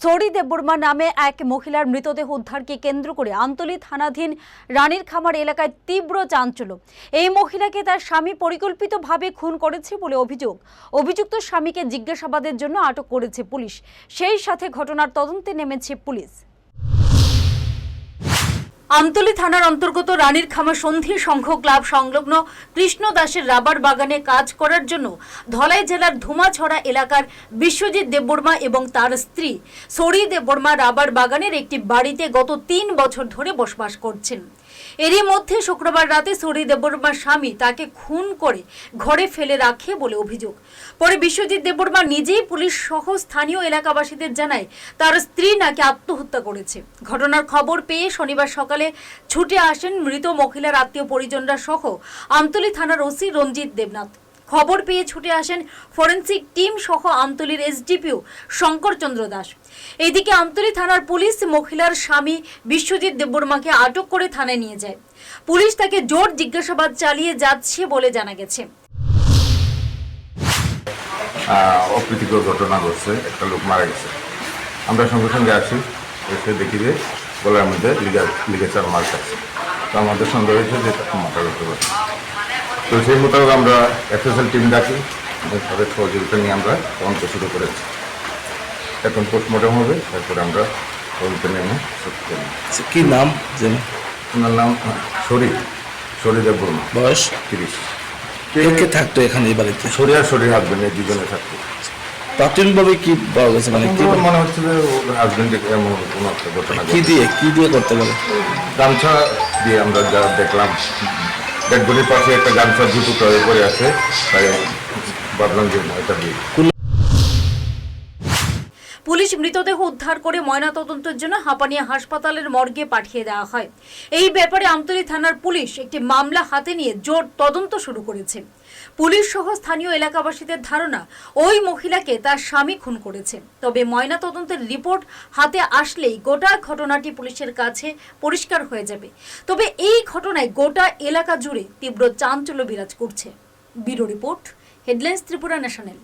Sorry Debbarma নামে এক মহিলার মৃতদেহ উদ্ধারকে কেন্দ্র করে আন্তলি থানাধীন রানীর খামার এলাকায় তীব্র চাঞ্চল্য। এই মহিলাকে তার স্বামী পরিকল্পিতভাবে খুন করেছে বলে অভিযোগ। অভিযুক্ত স্বামীকে জিজ্ঞাসাবাদের জন্য আটক করেছে পুলিশ। সেই সাথে ঘটনার তদন্তে নেমেছে পুলিশ। আমতলী থানার অন্তর্গত রানীর খামার সন্ধি সংঘ ক্লাব সংলগ্ন কৃষ্ণ দাসের রাবার বাগানে কাজ করার জন্য ধলাই জেলার ধুমাছড়া এলাকার বিশ্বজিৎ দেববর্মা এবং তার স্ত্রী সরি দেববর্মা রাবার বাগানের একটি বাড়িতে গত তিন বছর ধরে বসবাস করছেন। এরই মধ্যে শুক্রবার রাতে সরি দেববর্মার স্বামী তাকে খুন করে ঘরে ফেলে রাখে বলে অভিযোগ। পরে বিশ্বজিৎ দেববর্মা নিজেই পুলিশ সহ স্থানীয় এলাকাবাসীদের জানায় তার স্ত্রী নাকি আত্মহত্যা করেছে। ঘটনার খবর পেয়ে শনিবার সকালে ছুটে আসেন মৃত মহিলার আত্মীয় পরিজনরা সহ আমতলী থানার ওসি রঞ্জিত দেবনাথ। খবর পেয়ে ছুটে আসেন ফরেন্সিক টিম সহ আমতলির এসডিপিও শঙ্করচন্দ্র দাস। এদিকে আমতলী থানার পুলিশ মহিলার স্বামী বিশ্বজিৎ দেববর্মাকে আটক করে থানায় নিয়ে যায়। পুলিশ তাকে জোর জিজ্ঞাসাবাদ চালিয়ে যাচ্ছে বলে জানা গেছে। অপ্রীতিকর ঘটনা ঘটছে। একটা লোক মারা গেছে। আমরা সঙ্গে সঙ্গে আসি, এসে দেখি যে গলার মধ্যে লিগেচার মার্ক আছে। তো আমাদের সন্দেহ হয়েছে যে মাথা করতে পারে তো সেই মোতাবেক আমরা এফএসএল টিম ডাকি তাদের সহযোগিতা নিয়ে আমরা তদন্ত শুরু করেছি। এখন পোস্টমর্টম হবে তারপরে আমরা তদন্ত নেমে করব। আচ্ছা, কি নাম যেন? ওনার নাম শরীর শরীরের বর্মা। বয়স? তিরিশ। কে কে থাকতো এখানে এই বাড়িতে? শরীর আর শরীর হাজবেন্ড এই দুজনে থাকতো। প্রাথমিকভাবে কি পাওয়া গেছে? মানে কি মনে হচ্ছে যে হাজবেন্ড এমন কোনো একটা ঘটনা কি দিয়ে কি দিয়ে করতে পারে? গামছা দিয়ে আমরা যা দেখলাম ডেডবডির পাশে একটা গামছা জুতো টয়ে পরে আছে তাই ভাবলাম যে এটা দিয়ে পুলিশ মৃতদেহ উদ্ধার করে ময়নাতদন্তের জন্য হাঁপানিয়া হাসপাতালের মর্গে পাঠিয়ে দেওয়া হয়। এই ব্যাপারে আমতলী থানার পুলিশ একটি মামলা হাতে নিয়ে জোর তদন্ত শুরু করেছে। পুলিশ সহ স্থানীয় এলাকাবাসীদের ধারণা, ওই মহিলাকে তার স্বামী খুন করেছে। তবে ময়নাতদন্তের রিপোর্ট হাতে আসলেই গোটা ঘটনাটি পুলিশের কাছে পরিষ্কার হয়ে যাবে। তবে এই ঘটনায় গোটা এলাকা জুড়ে তীব্র চাঞ্চল্য বিরাজ করছে। Bureau report, headlines Tripura national.